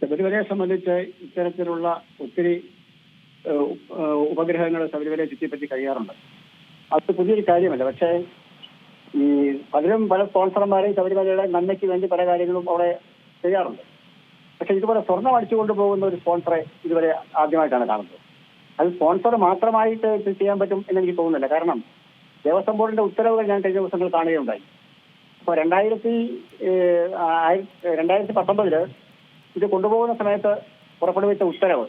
ശബരിമലയെ സംബന്ധിച്ച് ഇത്തരത്തിലുള്ള ഒത്തിരി ഉപഗ്രഹങ്ങൾ ശബരിമലയെ ചുറ്റിപ്പറ്റി കഴിയാറുണ്ട്. അത് പുതിയൊരു കാര്യമല്ല. പക്ഷേ ഈ പലരും പല സ്പോൺസർമാരെയും ശബരിമലയുടെ നന്മയ്ക്ക് വേണ്ടി പല കാര്യങ്ങളും അവിടെ ചെയ്യാറുണ്ട്. പക്ഷെ ഇതുപോലെ സ്വർണം അടിച്ചുകൊണ്ട് പോകുന്ന ഒരു സ്പോൺസറെ ഇതുവരെ ആദ്യമായിട്ടാണ് കാണുന്നത്. അത് സ്പോൺസർ മാത്രമായിട്ട് ചെയ്യാൻ പറ്റും എന്ന് എനിക്ക് തോന്നുന്നില്ല. കാരണം ദേവസ്വം ബോർഡിന്റെ ഉത്തരവുകൾ ഞാൻ കഴിഞ്ഞ ദിവസങ്ങൾ കാണുകയുണ്ടായി. അപ്പോൾ രണ്ടായിരത്തി രണ്ടായിരത്തി പത്തൊമ്പതിൽ ഇത് കൊണ്ടുപോകുന്ന സമയത്ത് പുറപ്പെടുവിച്ച ഉത്തരവ്.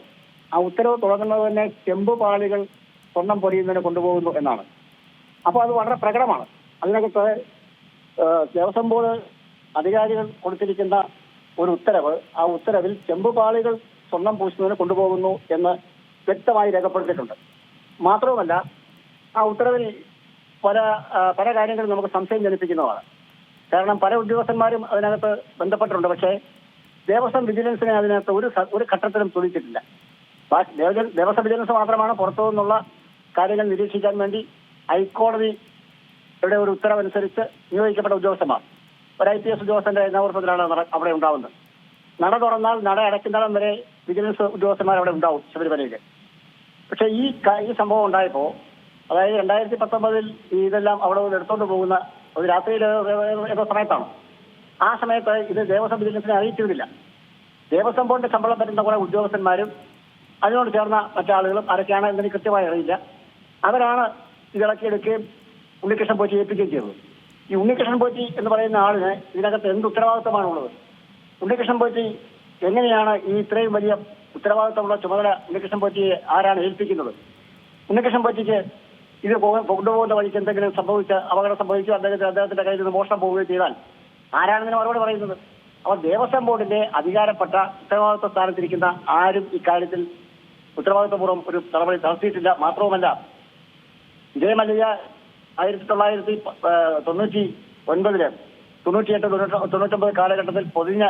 ആ ഉത്തരവ് തുടങ്ങുന്നത് തന്നെ ചെമ്പ് പാളികൾ സ്വർണം പൊടിയുന്നതിന് കൊണ്ടുപോകുന്നു എന്നാണ്. അപ്പോൾ അത് വളരെ പ്രകടമാണ്. അതിനകത്ത് ദേവസ്വം ബോർഡ് അധികാരികൾ കൊടുത്തിരിക്കുന്ന ഒരു ഉത്തരവ് ആ ഉത്തരവിൽ ചെമ്പു പാളികൾ സ്വർണം പൂശുന്നതിന് കൊണ്ടുപോകുന്നു എന്ന് വ്യക്തമായി രേഖപ്പെടുത്തിയിട്ടുണ്ട്. മാത്രവുമല്ല ആ ഉത്തരവിൽ പല പല കാര്യങ്ങളും നമുക്ക് സംശയം ജനിപ്പിക്കുന്നതാണ്. കാരണം പല ഉദ്യോഗസ്ഥന്മാരും അതിനകത്ത് ബന്ധപ്പെട്ടിട്ടുണ്ട്. പക്ഷേ ദേവസ്വം വിജിലൻസിനെ അതിനകത്ത് ഒരു ഒരു ഘട്ടത്തിലും തുണിച്ചിട്ടില്ല ബാക്കി ദേവ- ദേവസ്വം വിജിലൻസ് മാത്രമാണ് പുറത്തു നിന്നുള്ള കാര്യങ്ങൾ നിരീക്ഷിക്കാൻ വേണ്ടി ഹൈക്കോടതിയുടെ ഒരു ഉത്തരവനുസരിച്ച് നിയോഗിക്കപ്പെട്ട ഉദ്യോഗസ്ഥന്മാർ. ഒരു ഐ പി എസ് ഉദ്യോഗസ്ഥന്റെ നേതൃത്വത്തിലാണ് അവിടെ ഉണ്ടാവുന്നത്. നട തുറന്നാൽ നട അടയ്ക്കുന്നിടം വരെ വിജിലൻസ് ഉദ്യോഗസ്ഥന്മാർ അവിടെ ഉണ്ടാവും ശബരിമലയിൽ പക്ഷെ ഈ ഈ സംഭവം ഉണ്ടായപ്പോ അതായത് രണ്ടായിരത്തി പത്തൊമ്പതിൽ ഇതെല്ലാം അവിടെ എടുത്തോണ്ട് പോകുന്ന ഒരു രാത്രിയിൽ ഏതോ സമയത്താണ്? ആ സമയത്ത് ഇത് ദേവസ്വം ബിസിനസിനെ അറിയിച്ചിരുന്നില്ല. ദേവസ്വം ബോർഡിന്റെ ശമ്പളം പറ്റുന്ന കുറെ ഉദ്യോഗസ്ഥന്മാരും അതിനോട് ചേർന്ന മറ്റാളുകളും ആരൊക്കെയാണ് എന്നതിന് കൃത്യമായി അറിയില്ല. അവരാണ് ഇതിളക്കിയെടുക്കുകയും ഉണ്ണികൃഷ്ണൻ പോറ്റി ഏൽപ്പിക്കുകയും ചെയ്തത്. ഈ ഉണ്ണികൃഷ്ണൻ പോറ്റി എന്ന് പറയുന്ന ആളിന് ഇതിനകത്ത് എന്ത് ഉത്തരവാദിത്തമാണുള്ളത് ഉണ്ണികൃഷ്ണൻ പോറ്റി എങ്ങനെയാണ് ഈ ഇത്രയും വലിയ ഉത്തരവാദിത്തമുള്ള ചുമതല ഉണ്ണികൃഷ്ണൻ പോറ്റിയെ ആരാണ് ഏൽപ്പിക്കുന്നത്? ഉണ്ണികൃഷ്ണൻ പോറ്റിക്ക് ഇത് കൊണ്ടുപോകുന്ന വഴിക്ക് എന്തെങ്കിലും സംഭവിച്ച അപകടം സംഭവിച്ചു അദ്ദേഹത്തിന് അദ്ദേഹത്തിന്റെ കയ്യിൽ നിന്ന് മോഷണം പോവുകയോ ചെയ്താൽ ആരാണ് ഇതിന് മറുപടി പറയുന്നത്? അപ്പോൾ ദേവസ്വം ബോർഡിന്റെ അധികാരപ്പെട്ട ഉത്തരവാദിത്വ സ്ഥാനത്തിരിക്കുന്ന ആരും ഇക്കാര്യത്തിൽ ഉത്തരവാദിത്വപൂർവം ഒരു നടപടി നടത്തിയിട്ടില്ല. മാത്രവുമല്ല വിജയമല്യ ആയിരത്തി തൊള്ളായിരത്തി തൊണ്ണൂറ്റി ഒൻപതിൽ തൊണ്ണൂറ്റിയെട്ട് തൊണ്ണൂറ്റി തൊണ്ണൂറ്റൊമ്പത് കാലഘട്ടത്തിൽ പൊതിഞ്ഞ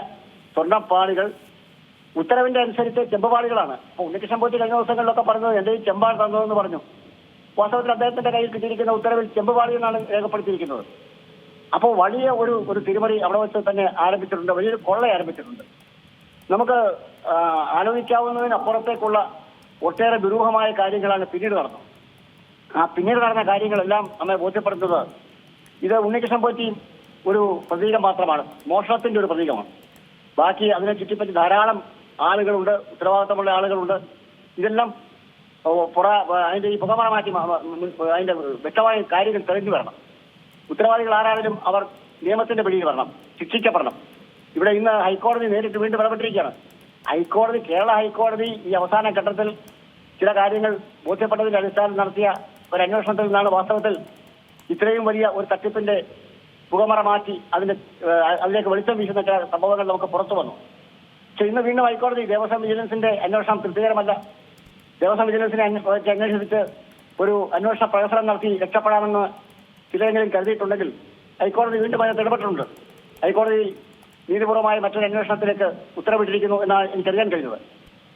സ്വർണപ്പാളികൾ ഉത്തരവിന്റെ അനുസരിച്ച് ചെമ്പുപാളികളാണ്. അപ്പൊ ഉണ്ണികൃഷ്ണൻ പോറ്റി കഴിഞ്ഞ ദിവസങ്ങളിലൊക്കെ പറഞ്ഞത് എന്റെ ഈ ചെമ്പാണ് തന്നതെന്ന് പറഞ്ഞു. വാസ്തവത്തിൽ അദ്ദേഹത്തിന്റെ കയ്യിൽ കിട്ടിയിരിക്കുന്ന ഉത്തരവിൽ ചെമ്പുപാളി രേഖപ്പെടുത്തിയിരിക്കുന്നത്. അപ്പോൾ വലിയ ഒരു ഒരു തിരിമറി അവിടെ വെച്ച് തന്നെ ആരംഭിച്ചിട്ടുണ്ട്. വലിയൊരു കൊള്ള ആരംഭിച്ചിട്ടുണ്ട്. നമുക്ക് ആലോചിക്കാവുന്നതിനപ്പുറത്തേക്കുള്ള ഒട്ടേറെ ദുരൂഹമായ കാര്യങ്ങളാണ് പിന്നീട് നടന്നത്. ആ പിന്നീട് നടന്ന കാര്യങ്ങളെല്ലാം നമ്മെ ബോധ്യപ്പെടുത്തുന്നത് ഇത് ഉണ്ണികൃഷ്ണൻ പോറ്റി ഒരു പ്രതീകം മാത്രമാണ്. മോഷണത്തിന്റെ ഒരു പ്രതീകമാണ്. ബാക്കി അതിനെ ചുറ്റിപ്പറ്റി ധാരാളം ആളുകളുണ്ട് ഉത്തരവാദിത്തമുള്ള ആളുകളുണ്ട്. ഇതെല്ലാം പുറ അതിന്റെ ഈ പുകമറ മാറ്റി അതിന്റെ വ്യക്തമായ കാര്യങ്ങൾ തെളിഞ്ഞു വരണം. ഉത്തരവാദികൾ ആരായാലും അവർ നിയമത്തിന്റെ പിടിയിൽ വരണം ശിക്ഷിക്കപ്പെടണം. ഇവിടെ ഇന്ന് ഹൈക്കോടതി നേരിട്ട് വീണ്ടും ഇടപെട്ടിരിക്കുകയാണ്. ഹൈക്കോടതി കേരള ഹൈക്കോടതി ഈ അവസാന ഘട്ടത്തിൽ ചില കാര്യങ്ങൾ ബോധ്യപ്പെട്ടതിന്റെ അടിസ്ഥാനം നടത്തിയ ഒരു അന്വേഷണത്തിൽ നിന്നാണ് വാസ്തവത്തിൽ ഇത്രയും വലിയ ഒരു തട്ടിപ്പിന്റെ പുകമറ മാറ്റി അതിന്റെ അതിലേക്ക് വെളിച്ചം വീശുന്ന ചില സംഭവങ്ങൾ നമുക്ക് പുറത്തു വന്നു. പക്ഷെ ഇന്ന് വീണ്ടും ഹൈക്കോടതി ദേവസ്വം വിജിലൻസിന്റെ അന്വേഷണം തൃപ്തികരമല്ല. ദേവസ്വം വിജിലൻസിനെ അന്വേഷിച്ച് ഒരു അന്വേഷണ പ്രകസനം നടത്തി രക്ഷപ്പെടാമെന്ന് ചിലരെങ്കിലും കരുതിയിട്ടുണ്ടെങ്കിൽ ഹൈക്കോടതി വീണ്ടും അതിനകത്ത് ഇടപെട്ടിട്ടുണ്ട്. ഹൈക്കോടതി നീതിപൂർവമായ മറ്റൊരു അന്വേഷണത്തിലേക്ക് ഉത്തരവിട്ടിരിക്കുന്നു എന്നാണ് എനിക്കറിയാൻ കഴിഞ്ഞത്.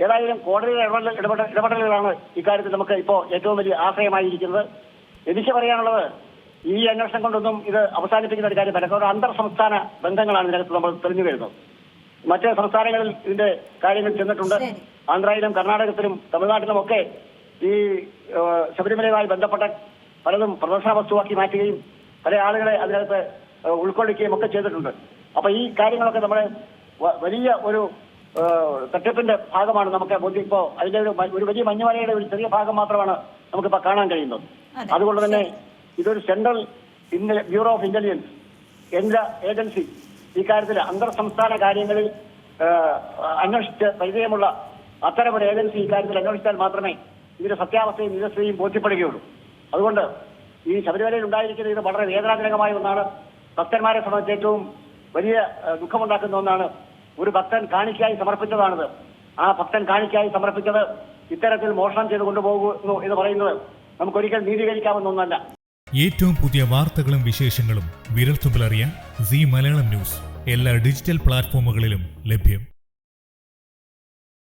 ഏതായാലും കോടതിയുടെ ഇടപെടൽ ഇടപെട്ട ഇടപെടലുകളാണ് ഇക്കാര്യത്തിൽ നമുക്ക് ഇപ്പോൾ ഏറ്റവും വലിയ ആശ്രയമായിരിക്കുന്നത്. എനിക്ക് പറയാനുള്ളത് ഈ അന്വേഷണം കൊണ്ടൊന്നും ഇത് അവസാനിപ്പിക്കുന്ന ഒരു കാര്യമല്ല. കാരണം അന്തർ സംസ്ഥാന ബന്ധങ്ങളാണ് ഇതിനകത്ത് നമ്മൾ തെളിഞ്ഞു വരുന്നത്. മറ്റ് സംസ്ഥാനങ്ങളിൽ ഇതിന്റെ കാര്യങ്ങൾ ചെന്നിട്ടുണ്ട്. ആന്ധ്രയിലും കർണാടകത്തിലും തമിഴ്നാട്ടിലും ഒക്കെ ഈ ശബരിമലയുമായി ബന്ധപ്പെട്ട പലതും പ്രദർശന വസ്തുവാക്കി മാറ്റുകയും പല ആളുകളെ അതിനകത്ത് ഉൾക്കൊള്ളിക്കുകയും ഒക്കെ ചെയ്തിട്ടുണ്ട്. അപ്പൊ ഈ കാര്യങ്ങളൊക്കെ നമ്മുടെ വ- വലിയ ഒരു തട്ടിപ്പിന്റെ ഭാഗമാണ് നമുക്ക് ഇപ്പോ അതിന്റെ ഒരു വലിയ മഞ്ഞുമലയുടെ ഒരു ചെറിയ ഭാഗം മാത്രമാണ് നമുക്കിപ്പോ കാണാൻ കഴിയുന്നത്. അതെ. അതുകൊണ്ട് തന്നെ ഇതൊരു സെൻട്രൽ ബ്യൂറോ ഓഫ് ഇന്റലിജൻസ് കേന്ദ്ര ഏജൻസി ഇക്കാര്യത്തിൽ അന്തർ സംസ്ഥാന കാര്യങ്ങളിൽ അന്വേഷിച്ച് പരിചയമുള്ള അത്തരമൊരു ഏജൻസി ഇക്കാര്യത്തിൽ അന്വേഷിച്ചാൽ മാത്രമേ ഇതിന്റെ സത്യാവസ്ഥയും നിരസ്ഥയും ബോധ്യപ്പെടുകയുള്ളൂ. അതുകൊണ്ട് ഈ ശബരിമലയിൽ ഉണ്ടായിരിക്കുന്ന ഇത് വളരെ വേദനാജനകമായ ഒന്നാണ്. ഭക്തന്മാരെ സംബന്ധിച്ച് ഏറ്റവും വലിയ ദുഃഖമുണ്ടാക്കുന്ന ഒന്നാണ്. ഒരു ഭക്തൻ കാണിക്കായി സമർപ്പിച്ചതാണിത്. ആ ഭക്തൻ കാണിക്കായി സമർപ്പിച്ചത് ഇത്തരത്തിൽ മോഷണം ചെയ്ത് കൊണ്ടുപോകുന്നു എന്ന് പറയുന്നത് നമുക്കൊരിക്കൽ നീതീകരിക്കാവുന്ന ഒന്നല്ല. ഏറ്റവും പുതിയ വാർത്തകളും വിശേഷങ്ങളും വിരൽത്തുമ്പിലറിയാൻ സി മലയാളം ന്യൂസ്. എല്ലാ ഡിജിറ്റൽ പ്ലാറ്റ്ഫോമുകളിലും ലഭ്യം.